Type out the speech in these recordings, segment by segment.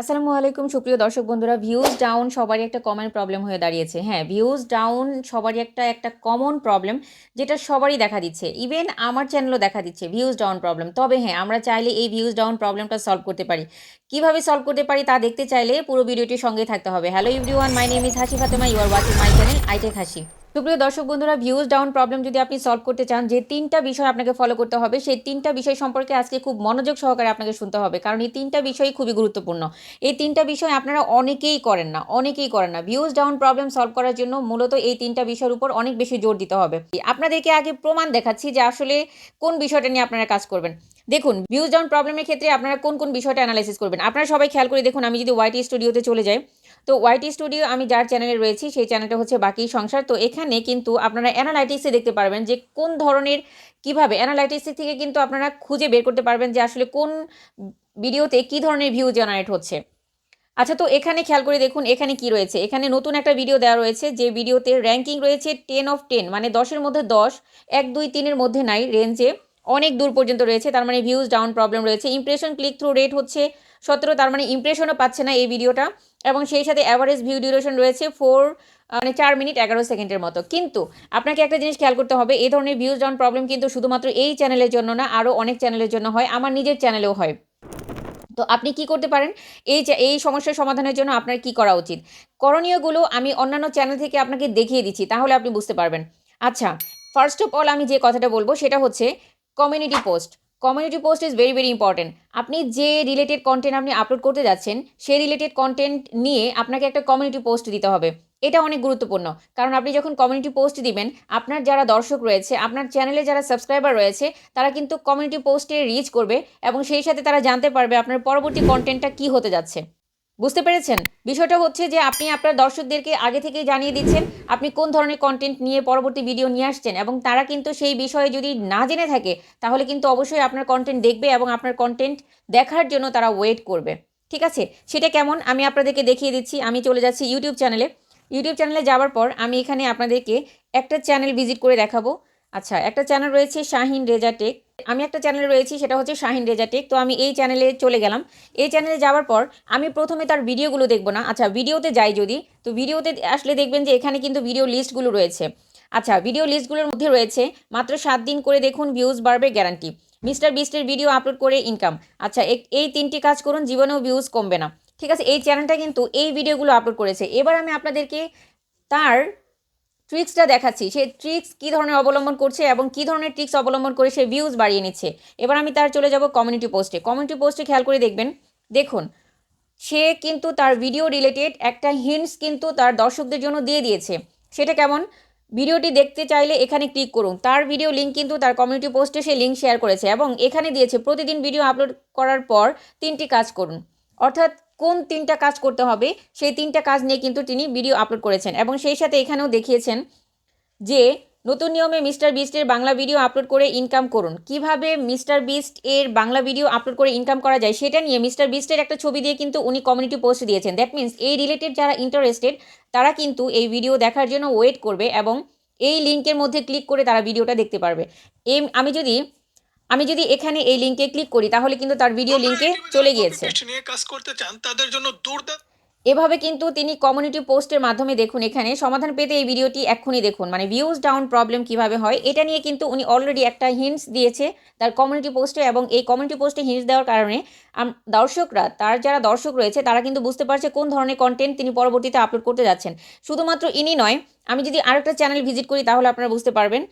আসসালামু আলাইকুম, সুপ্রিয় দর্শক বন্ধুরা। ভিউজ ডাউন সবারই একটা কমন প্রবলেম হয়ে দাঁড়িয়েছে। হ্যাঁ ভিউজ ডাউন সবারই একটা একটা কমন প্রবলেম যেটা সবারই দেখা দিচ্ছে। ইভেন আমার চ্যানেলও দেখা দিচ্ছে ভিউজ ডাউন প্রবলেম তবে হ্যাঁ আমরা চাইলে এই ভিউজ ডাউন প্রবলেমটা সলভ করতে পারি। কীভাবে সলভ করতে পারি তা দেখতে চাইলে পুরো ভিডিওটির সঙ্গে থাকতে হবে। Hello everyone my name is Hasi Fatema. You are watching my channel iTech Hasi সুপ্রিয় দর্শক বন্ধুরা ভিউজ ডাউন প্রবলেম যদি আপনি সলভ করতে চান, যে তিনটা বিষয় আপনাকে ফলো করতে হবে, সেই তিনটা বিষয় সম্পর্কে আজকে খুব মনোযোগ সহকারে আপনাকে শুনতে হবে। কারণ এই তিনটা বিষয় খুবই গুরুত্বপূর্ণ। এই তিনটা বিষয় আপনারা অনেকেই করেন না, অনেকেই করেন না। ভিউজ ডাউন প্রবলেম সলভ করার জন্য মূলত এই তিনটা বিষয়ের উপর অনেক বেশি জোর দিতে হবে। আপনাদেরকে আগে প্রমাণ দেখাচ্ছি যে আসলে কোন বিষয়টা নিয়ে আপনারা কাজ করবেন। দেখুন ভিউজ ডাউন প্রবলেমের ক্ষেত্রে আপনারা কোন কোন বিষয়টা অ্যানালাইসিস করবেন? আপনারা সবাই খেয়াল করে দেখুন, আমি যদি ওয়াইটি স্টুডিওতে চলে যাই, তো ওয়াইটি স্টুডিও আমি যার চ্যানেলে রয়েছি, সেই চ্যানেলটা হচ্ছে বাকি সংসার। তো এখানে কিন্তু আপনারা অ্যানালাইটিক্সে দেখতে পারবেন যে কোন ধরনের কীভাবে অ্যানালাইটিক্স থেকে কিন্তু আপনারা খুঁজে বের করতে পারবেন যে আসলে কোন ভিডিওতে কী ধরনের ভিউ জেনারেট হচ্ছে। আচ্ছা তো এখানে খেয়াল করে দেখুন, এখানে কি রয়েছে? এখানে নতুন একটা ভিডিও দেওয়া রয়েছে, যে ভিডিওতে র্যাঙ্কিং রয়েছে টেন অফ টেন মানে দশের মধ্যে দশ, এক, দুই, তিনের মধ্যে নাই রেঞ্জে অনেক দূর পর্যন্ত রয়েছে, তার মানে ভিউজ ডাউন প্রবলেম রয়েছে। ইমপ্রেশন ক্লিক থ্রু রেট হচ্ছে সতেরো, তার মানে ইমপ্রেশনও পাচ্ছে না এই ভিডিওটা এবং সেই সাথে অ্যাভারেজ ভিউ ডিউরেশন রয়েছে ফোর মানে চার মিনিট এগারো সেকেন্ডের মতো। কিন্তু আপনাকে একটা জিনিস খেয়াল করতে হবে, এই ধরনের ভিউজ ডাউন প্রবলেম কিন্তু শুধুমাত্র এই চ্যানেলের জন্য না আরও অনেক চ্যানেলের জন্য হয়, আমার নিজের চ্যানেলেও হয়। তো আপনি কি করতে পারেন? এই এই সমস্যার সমাধানের জন্য আপনার কি করা উচিত? করণীয়গুলো আমি অন্যান্য চ্যানেল থেকে আপনাকে দেখিয়ে দিচ্ছি, তাহলে আপনি বুঝতে পারবেন। আচ্ছা ফার্স্ট অফ অল আমি যে কথাটা বলব, সেটা হচ্ছে community post community post is very very important আপনি যে রিলেটেড কন্টেন্ট আপনি আপলোড করতে যাচ্ছেন, সেই রিলেটেড কন্টেন্ট নিয়ে আপনাকে একটা কমিউনিটি পোস্ট দিতে হবে। এটা অনেক গুরুত্বপূর্ণ। কারণ আপনি যখন কমিউনিটি পোস্ট দিবেন, আপনার যারা দর্শক রয়েছে, আপনার চ্যানেলে যারা সাবস্ক্রাইবার রয়েছে, তারা কিন্তু কমিউনিটি পোস্টে রিচ করবে এবং সেই সাথে তারা জানতে পারবে আপনার পরবর্তী কন্টেন্টটা কী হতে যাচ্ছে। বুঝতে পেরেছেন? বিষয়টা হচ্ছে যে আপনি আপনার দর্শকদেরকে আগে থেকেই জানিয়ে দিচ্ছেন আপনি কোন ধরনের কন্টেন্ট নিয়ে পরবর্তী ভিডিও নিয়ে আসছেন এবং তারা কিন্তু সেই বিষয়ে যদি না জেনে থাকে, তাহলে কিন্তু অবশ্যই আপনার কন্টেন্ট দেখবে এবং আপনার কন্টেন্ট দেখার জন্য তারা ওয়েট করবে। ঠিক আছে? সেটা কেমন? আমি আপনাদেরকে দেখিয়ে দিচ্ছি। আমি চলে যাচ্ছি ইউটিউব চ্যানেলে ইউটিউব চ্যানেলে যাওয়ার পর আমি এখানে আপনাদেরকে একটা চ্যানেল ভিজিট করে দেখাবো। আচ্ছা একটা চ্যানেল রয়েছে শাহিন রেজা টেক। আমি একটা চ্যানেলে রয়েছি, সেটা হচ্ছে শাহিন রেজা টেক। তো আমি এই চ্যানেলে চলে গেলাম। এই চ্যানেলে যাওয়ার পর আমি প্রথমে তার ভিডিওগুলো দেখব না। আচ্ছা ভিডিওতে যাই যদি, তো ভিডিওতে আসলে দেখবেন যে এখানে কিন্তু ভিডিও লিস্টগুলো রয়েছে। আচ্ছা ভিডিও লিস্টগুলোর মধ্যে রয়েছে মাত্র সাত দিন করে দেখুন ভিউজ বাড়বে গ্যারান্টি মিস্টার বিস্টের ভিডিও আপলোড করে ইনকাম আচ্ছা এই তিনটি কাজ করুন, জীবনেও ভিউজ কমবে না। ঠিক আছে, এই চ্যানেলটা কিন্তু এই ভিডিওগুলো আপলোড করেছে। এবার আমি আপনাদেরকে তার ট্রিক্সটা দেখাচ্ছি। সে ট্রিক্স কী ধরনের অবলম্বন করছে এবং কী ধরনের ট্রিক্স অবলম্বন করে সে ভিউজ বাড়িয়ে নিচ্ছে? এবার আমি তার চলে যাব কমিউনিটি পোস্টে কমিউনিটি পোস্টে খেয়াল করে দেখবেন, দেখুন, সে কিন্তু তার ভিডিও রিলেটেড একটা হিন্টস কিন্তু তার দর্শকদের জন্য দিয়ে দিয়েছে। সেটা কেমন? ভিডিওটি দেখতে চাইলে এখানে ক্লিক করুন। তার ভিডিও লিঙ্ক কিন্তু তার কমিউনিটি পোস্টে সে লিঙ্ক শেয়ার করেছে এবং এখানে দিয়েছে, প্রতিদিন ভিডিও আপলোড করার পর তিনটি কাজ করুন। অর্থাৎ কোন তিনটা কাজ করতে হবে, সেই তিনটা কাজ নিয়ে কিন্তু তিনি ভিডিও আপলোড করেছেন। এবং সেই সাথে এখানেও দেখিয়েছেন যে, নতুন নিয়মে মিস্টার বিস্টের বাংলা ভিডিও আপলোড করে ইনকাম করুন। কীভাবে মিস্টার বিস্ট এর বাংলা ভিডিও আপলোড করে ইনকাম করা যায় সেটা নিয়ে মিস্টার বিস্টের একটা ছবি দিয়ে কিন্তু উনি কমিউনিটি পোস্ট দিয়েছেন। দ্যাট মিন্স এই রিলেটেড যারা ইন্টারেস্টেড তারা কিন্তু এই ভিডিও দেখার জন্য ওয়েট করবে এবং এই লিঙ্কের মধ্যে ক্লিক করে তারা ভিডিওটা দেখতে পারবে। এই আমি যদি আমি যদি এখানে এই লিঙ্কে ক্লিক করি তাহলে কিন্তু তার ভিডিও লিঙ্কে চলে গিয়েছে। কাজ করতে চান তাদের জন্য দুর্দান্ত এভাবে কিন্তু তিনি কমিউনিটি পোস্টের মাধ্যমে দেখুন এখানে। সমাধান পেতে এই ভিডিওটি এক্ষুনি দেখুন। মানে ভিউজ ডাউন প্রবলেম কীভাবে হয় এটা নিয়ে কিন্তু উনি অলরেডি একটা হিন্টস দিয়েছে তার কমিউনিটি পোস্টে এবং এই কমিউনিটি পোস্টে হিন্টস দেওয়ার কারণে দর্শকরা তার যারা দর্শক রয়েছে তারা কিন্তু বুঝতে পারছে কোন ধরনের কন্টেন্ট তিনি পরবর্তীতে আপলোড করতে যাচ্ছেন। শুধুমাত্র ইনি নয় আমি যদি আরেকটা চ্যানেল ভিজিট করি তাহলে আপনারা বুঝতে পারবেন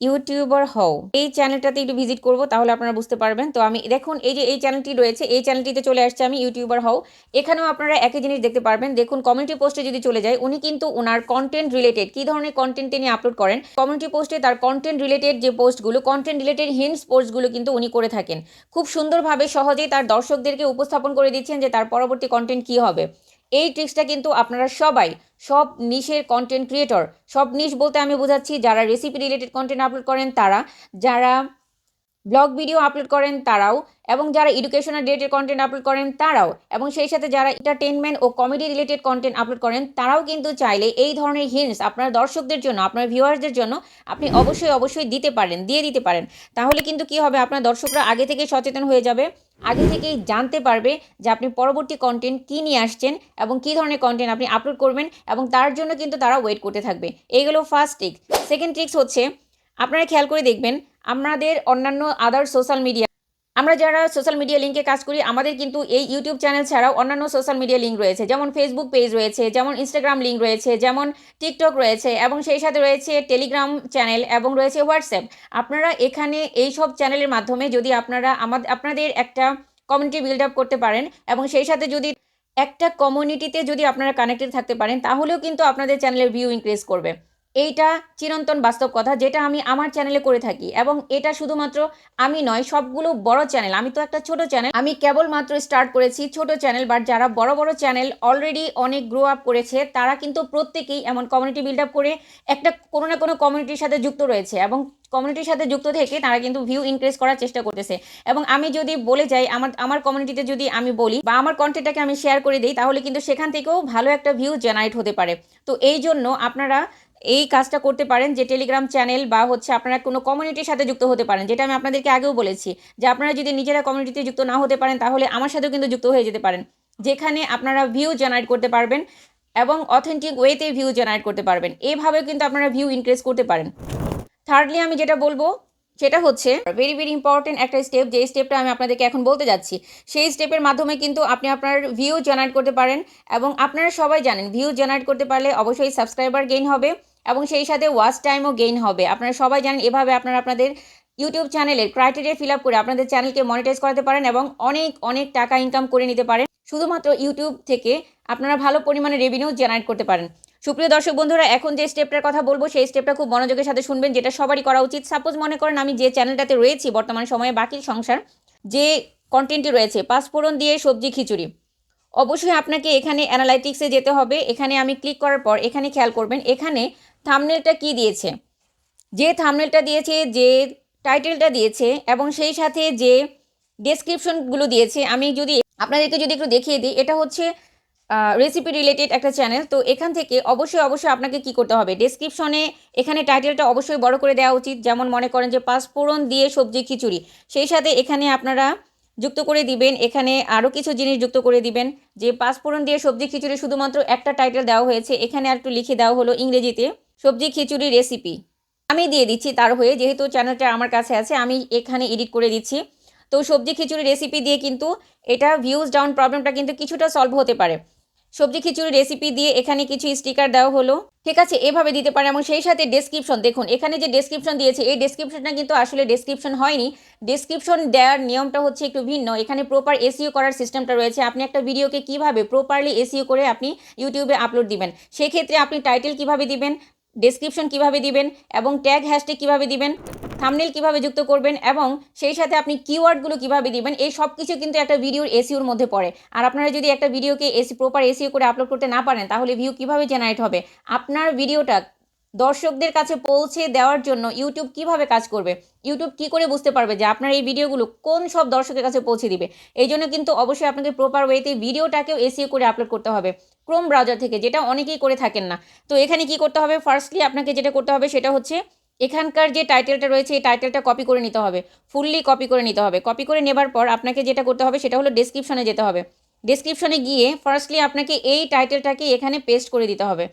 ইউটিউবার হও। এই চ্যানেলটাতে একটু ভিজিট করব, তাহলে আপনারা বুঝতে পারবেন। তো আমি, দেখুন, এই যে, এই চ্যানেলটি রয়েছে, এই চ্যানেলটিতে চলে আসছে আমি ইউটিউবার হও। এখানেও আপনারা একই জিনিস দেখতে পারবেন। দেখুন কমিউনিটি পোস্টে যদি চলে যায় উনি কিন্তু ওনার কন্টেন্ট রিলেটেড কী ধরনের কন্টেন্ট তিনি আপলোড করেন? কমিউনিটি পোস্টে তার কন্টেন্ট রিলেটেড যে পোস্টগুলো কন্টেন্ট রিলেটেড হিন্টস পোস্টগুলো কিন্তু উনি করে থাকেন। খুব সুন্দরভাবে সহজেই তার দর্শকদেরকে উপস্থাপন করে দিচ্ছেন যে তার পরবর্তী কন্টেন্ট কী হবে। এই ট্রিক্সটা কিন্তু আপনারা সবাই, সব নিশের কন্টেন্ট ক্রিয়েটর সব নিশ বলতে আমি বোঝাচ্ছি যারা রেসিপি রিলেটেড কন্টেন্ট আপলোড করেন তারা, যারা ব্লগ ভিডিও আপলোড করেন তারাও, এবং যারা এডুকেশনাল রিলেটেড কন্টেন্ট আপলোড করেন তারাও, এবং সেই সাথে যারা এন্টারটেনমেন্ট ও কমেডি রিলেটেড কন্টেন্ট আপলোড করেন তারাও কিন্তু চাইলে এই ধরনের হিন্টস আপনার দর্শকদের জন্য, আপনার ভিউয়ার্সদের জন্য আপনি অবশ্যই অবশ্যই দিতে পারেন, দিয়ে দিতে পারেন। তাহলে কিন্তু কি হবে, আপনার দর্শকরা আগে থেকে সচেতন হয়ে যাবে, আগে থেকেই জানতে পারবে যে আপনি পরবর্তী কন্টেন্ট কী নিয়ে আসছেন এবং কী ধরনের কন্টেন্ট আপনি আপলোড করবেন, এবং তার জন্য কিন্তু তারা ওয়েট করতে থাকবে। এইগুলো ফার্স্ট ট্রিক্স সেকেন্ড ট্রিক্স হচ্ছে, আপনারা খেয়াল করে দেখবেন আমাদের অন্যান্য আদার সোশ্যাল মিডিয়া আমরা যারা সোশ্যাল মিডিয়া লিঙ্কে কাজ করি, আমাদের কিন্তু এই ইউটিউব চ্যানেল ছাড়াও অন্যান্য সোশ্যাল মিডিয়া লিঙ্ক রয়েছে, যেমন ফেসবুক পেজ রয়েছে, যেমন ইনস্টাগ্রাম লিঙ্ক রয়েছে, যেমন টিকটক রয়েছে, এবং সেই সাথে রয়েছে টেলিগ্রাম চ্যানেল এবং রয়েছে হোয়াটসঅ্যাপ আপনারা এখানে এই সব চ্যানেলের মাধ্যমে যদি আপনারা আমাদের আপনাদের একটা কমিউনিটি বিল্ড আপ করতে পারেন, এবং সেই সাথে যদি একটা কমিউনিটিতে যদি আপনারা কানেক্টেড থাকতে পারেন, তাহলেও কিন্তু আপনাদের চ্যানেলের ভিউ ইনক্রিজ করবে। এইটা চিরন্তন বাস্তব কথা যেটা আমি আমার চ্যানেলে করে থাকি এবং এটা শুধুমাত্র আমি নয়, সবগুলো বড় চ্যানেল আমি তো একটা ছোট চ্যানেল আমি কেবলমাত্র স্টার্ট করেছি ছোট চ্যানেল বাট যারা বড় বড় চ্যানেল অলরেডি অনেক গ্রো আপ করেছে, তারা কিন্তু প্রত্যেকেই এমন কমিউনিটি বিল্ড আপ করে একটা কোনো না কোনো কমিউনিটির সাথে যুক্ত রয়েছে এবং কমিউনিটির সাথে যুক্ত থেকে তারা কিন্তু ভিউ ইনক্রিজ করার চেষ্টা করতেছে। এবং আমি যদি বলে যাই, আমার আমার কমিউনিটিতে যদি আমি বলি বা আমার কন্টেন্টটাকে আমি শেয়ার করে দিই, তাহলে কিন্তু সেখান থেকেও ভালো একটা ভিউ জেনারেট হতে পারে। তো এই জন্য আপনারা এই কাজটা করতে পারেন যে টেলিগ্রাম চ্যানেল বা হচ্ছে আপনারা কোনো কমিউনিটির সাথে যুক্ত হতে পারেন, যেটা আমি আপনাদেরকে আগেও বলেছি যে আপনারা যদি নিজেরা কমিউনিটিতে যুক্ত না হতে পারেন, তাহলে আমার সাথেও কিন্তু যুক্ত হয়ে যেতে পারেন, যেখানে আপনারা ভিউ জেনারেট করতে পারবেন এবং অথেন্টিক ওয়েতে ভিউ জেনারেট করতে পারবেন। এভাবেও কিন্তু আপনারা ভিউ ইনক্রিজ করতে পারেন। থার্ডলি আমি যেটা বলব, সেটা হচ্ছে ভেরি ভেরি ইম্পর্টেন্ট একটা স্টেপ যে স্টেপটা আমি আপনাদেরকে এখন বলতে যাচ্ছি, সেই স্টেপের মাধ্যমে কিন্তু আপনি আপনার ভিউ জেনারেট করতে পারেন এবং আপনারা সবাই জানেন ভিউ জেনারেট করতে পারলে অবশ্যই সাবস্ক্রাইবার গেইন হবে। এবং সেই সাথে ওয়াচ টাইমও গেইন হবে। আপনারা সবাই জানেন, এভাবে আপনারা আপনাদের ইউটিউব চ্যানেলের ক্রাইটেরিয়া ফিল আপ করে আপনাদের চ্যানেলকে মনিটাইজ করাতে পারেন এবং অনেক অনেক টাকা ইনকাম করে নিতে পারেন। শুধুমাত্র ইউটিউব থেকে আপনারা ভালো পরিমাণে রেভিনিউ জেনারেট করতে পারেন। সুপ্রিয় দর্শক বন্ধুরা, এখন যে স্টেপটার কথা বলব, সেই স্টেপটা খুব মনোযোগের সাথে শুনবেন, যেটা সবারই করা উচিত। সাপোজ মনে করেন আমি যে চ্যানেলটাতে রয়েছি বর্তমান সময়ে, বাকি সংসার, যে কন্টেন্টটি রয়েছে পাঁচফোড়ন দিয়ে সবজি, খিচুড়ি। অবশ্যই আপনাকে এখানে অ্যানালাইটিক্সে যেতে হবে। এখানে আমি ক্লিক করার পর এখানে খেয়াল করবেন, এখানে থামনেলটা কি দিয়েছে? যে থামনেলটা দিয়েছে, যে টাইটেলটা দিয়েছে এবং সেই সাথে যে ডেসক্রিপশনগুলো দিয়েছে, আমি যদি আপনাদেরকে যদি একটু দেখিয়ে দিই, এটা হচ্ছে রেসিপি রিলেটেড একটা চ্যানেল তো এখান থেকে অবশ্যই অবশ্যই আপনাকে কি করতে হবে? ডেসক্রিপশনে এখানে টাইটেলটা অবশ্যই বড় করে দেওয়া উচিত। যেমন মনে করেন যে পাঁচফোড়ন দিয়ে সবজি খিচুড়ি। সেই সাথে এখানে আপনারা যুক্ত করে দিবেন, এখানে আরও কিছু জিনিস যুক্ত করে দিবেন, যে পাঁচফোড়ন দিয়ে সবজি খিচুড়ি শুধুমাত্র একটা টাইটেল দেওয়া হয়েছে। এখানে আর একটু লিখে দেওয়া হলো ইংরেজিতে সবজি খিচুড়ি রেসিপি আমি দিয়ে দিচ্ছি তার হয়ে, যেহেতু চ্যানেলটা আমার কাছে আছে, আমি এখানে এডিট করে দিচ্ছি। তো সবজি খিচুড়ি রেসিপি দিয়ে কিন্তু এটা ভিউজ ডাউন প্রবলেমটা কিন্তু কিছুটা সলভ হতে পারে। সবজি খিচুড়ি রেসিপি দিয়ে এখানে কিছু স্টিকার দেওয়া হলো। ঠিক আছে, এভাবে দিতে পারে এবং সেই সাথে ডেসক্রিপশন দেখুন, এখানে যে ডেসক্রিপশন দিয়েছে, এই ডেসক্রিপশনটা কিন্তু আসলে ডেসক্রিপশন হয়নি। ডেসক্রিপশন দেওয়ার নিয়মটা হচ্ছে একটু ভিন্ন। এখানে প্রপার এসিও করার সিস্টেমটা রয়েছে। আপনি একটা ভিডিওকে কীভাবে প্রপারলি এসিও করে আপনি ইউটিউবে আপলোড দিবেন, সেক্ষেত্রে আপনি টাইটেল কীভাবে দিবেন ডেসক্রিপশন কীভাবে দিবেন এবং ট্যাগ হ্যাশট্যাগ কীভাবে দিবেন থামনেল কীভাবে যুক্ত করবেন এবং সেই সাথে আপনি কিওয়ার্ডগুলো কীভাবে দিবেন, এই সব কিছু কিন্তু একটা ভিডিওর এসিওর মধ্যে পড়ে। আর আপনারা যদি একটা ভিডিওকে এসি প্রপার এসিও করে আপলোড করতে না পারেন, তাহলে ভিউ কীভাবে জেনারেট হবে? আপনার ভিডিওটা দর্শকদের কাছে পৌঁছে দেওয়ার জন্য ইউটিউব কীভাবে কাজ করবে? ইউটিউব কি করে বুঝতে পারবে যে আপনার এই ভিডিওগুলো কোন সব দর্শকের কাছে পৌঁছে দিবে? এই জন্য কিন্তু অবশ্যই আপনাকে প্রপার ওয়েতে ভিডিওটাকেও এসিও করে আপলোড করতে হবে। ক্রোম ব্রাউজার থেকে, যেটা অনেকেই করে থাকেন না। তো এখানে কি করতে হবে? ফার্স্টলি আপনাকে যেটা করতে হবে সেটা হচ্ছে এখানকার যে টাইটেলটা রয়েছে, এই টাইটেলটা কপি করে নিতে হবে। ফুললি কপি করে নিতে হবে। কপি করে নেবার পর আপনাকে যেটা করতে হবে সেটা হলো ডেসক্রিপশনে যেতে হবে। ডেসক্রিপশনে গিয়ে ফার্স্টলি আপনাকে এই টাইটেলটাকে এখানে পেস্ট করে দিতে হবে।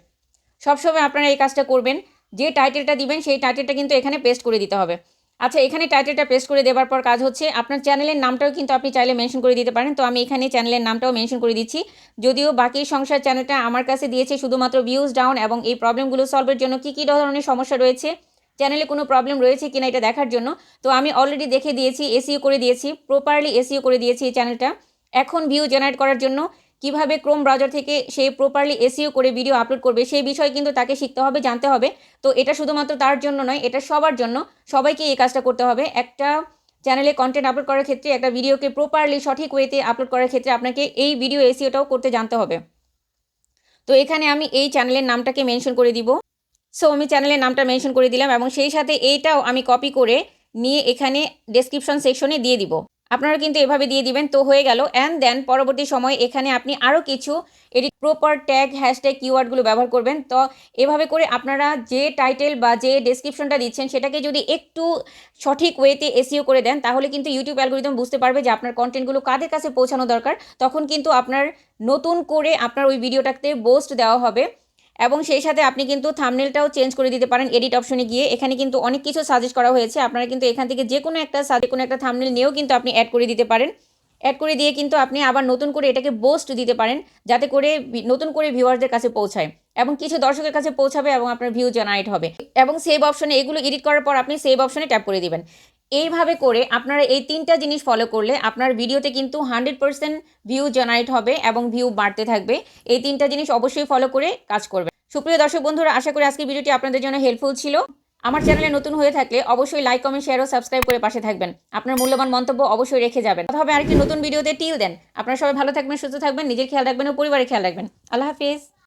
সবসময় আপনারা এই কাজটা করবেন। যে টাইটেলটা দিবেন, সেই টাইটেলটা কিন্তু এখানে পেস্ট করে দিতে হবে। আচ্ছা এখানে টাইটেলটা পেস্ট করে দেওয়ার পর কাজ হচ্ছে, আপনার চ্যানেলের নামটাও কিন্তু আপনি চাইলে মেনশন করে দিতে পারেন। তো আমি এখানে চ্যানেলের নামটাও মেনশন করে দিচ্ছি। যদিও বাকি সংসার চ্যানেলটা আমার কাছে দিয়েছে শুধুমাত্র ভিউজ ডাউন এবং এই প্রবলেমগুলো সলভের জন্য কী কী ধরনের সমস্যা রয়েছে চ্যানেলে কোনো প্রবলেম রয়েছে কিনা এটা দেখার জন্য। তো আমি অলরেডি দেখে দিয়েছি এসিও করে দিয়েছি প্রপারলি এসিও করে দিয়েছি এই চ্যানেলটা এখন ভিউ জেনারেট করার জন্য কীভাবে ক্রোম ব্রাউজার থেকে সে প্রপারলি এসিও করে ভিডিও আপলোড করবে, সেই বিষয় কিন্তু তাকে শিখতে হবে, জানতে হবে। তো এটা শুধুমাত্র তার জন্য নয়, এটা সবার জন্য। সবাইকে এই কাজটা করতে হবে। একটা চ্যানেলে কন্টেন্ট আপলোড করার ক্ষেত্রে, একটা ভিডিওকে প্রপারলি সঠিক ওয়েতে আপলোড করার ক্ষেত্রে আপনাকে এই ভিডিও এসিওটাও করতে জানতে হবে। তো এখানে আমি এই চ্যানেলের নামটাকে মেনশন করে দিব। সো আমি চ্যানেলের নামটা মেনশন করে দিলাম এবং সেই সাথে এইটাও আমি কপি করে নিয়ে এখানে ডেসক্রিপশন সেকশনে দিয়ে দিব। আপনারা কিন্তু এভাবে দিয়ে দিবেন, তো হয়ে গেল। অ্যান্ড দেন পরবর্তী সময় এখানে আপনি আরও কিছু এটি প্রপার ট্যাগ হ্যাশট্যাগ কিওয়ার্ডগুলো ব্যবহার করবেন। তো এভাবে করে আপনারা যে টাইটেল বা যে ডেসক্রিপশনটা দিচ্ছেন, সেটাকে যদি একটু সঠিক ওয়েতে এসিও করে দেন, তাহলে কিন্তু ইউটিউব অ্যালগোরিদম বুঝতে পারবে যে আপনার কন্টেন্টগুলো কাদের কাছে পৌঁছানো দরকার। তখন কিন্তু আপনার নতুন করে আপনার ওই ভিডিওটাতে বোস্ট দেওয়া হবে। এবং সেই সাথে আপনি কিন্তু থামনেলটাও চেঞ্জ করে দিতে পারেন এডিট অপশনে গিয়ে। এখানে কিন্তু অনেক কিছু সাজেস্ট করা হয়েছে। আপনারা কিন্তু এখান থেকে যে কোনো একটা যে কোনো একটা থামনেল নিয়েও কিন্তু আপনি অ্যাড করে দিতে পারেন। অ্যাড করে দিয়ে কিন্তু আপনি আবার নতুন করে এটাকে বোস্ট দিতে পারেন, যাতে করে নতুন করে ভিউয়ারদের কাছে পৌঁছায় এবং কিছু দর্শকের কাছে পৌঁছাবে এবং আপনার ভিউ জেনারেট হবে। এবং সেভ অপশনে এগুলো এডিট করার পর আপনি সেভ অপশনে ট্যাপ করে দিবেন। এইভাবে করে আপনারা এই তিনটা জিনিস ফলো করলে আপনার ভিডিওতে কিন্তু হান্ড্রেড পার্সেন্ট ভিউ জেনারেট হবে এবং ভিউ বাড়তে থাকবে। এই তিনটা জিনিস অবশ্যই ফলো করে কাজ করবে সুপ্রিয় দর্শক বন্ধুরা, আশা করি আজকের ভিডিওটি আপনাদের জন্য হেল্পফুল ছিল। আমার চ্যানেলে নতুন হয়ে থাকলে অবশ্যই লাইক কমেন্ট শেয়ার ও সাবস্ক্রাইব করে পাশে থাকবেন। আপনার মূল্যবান মন্তব্য অবশ্যই রেখে যাবেন। তবে আরেকটি নতুন ভিডিওতে টিল দেন আপনারা সবাই ভালো থাকবেন, সুস্থ থাকবেন, নিজের খেয়াল রাখবেন ও পরিবারের খেয়াল রাখবেন। আল্লাহ হাফিজ।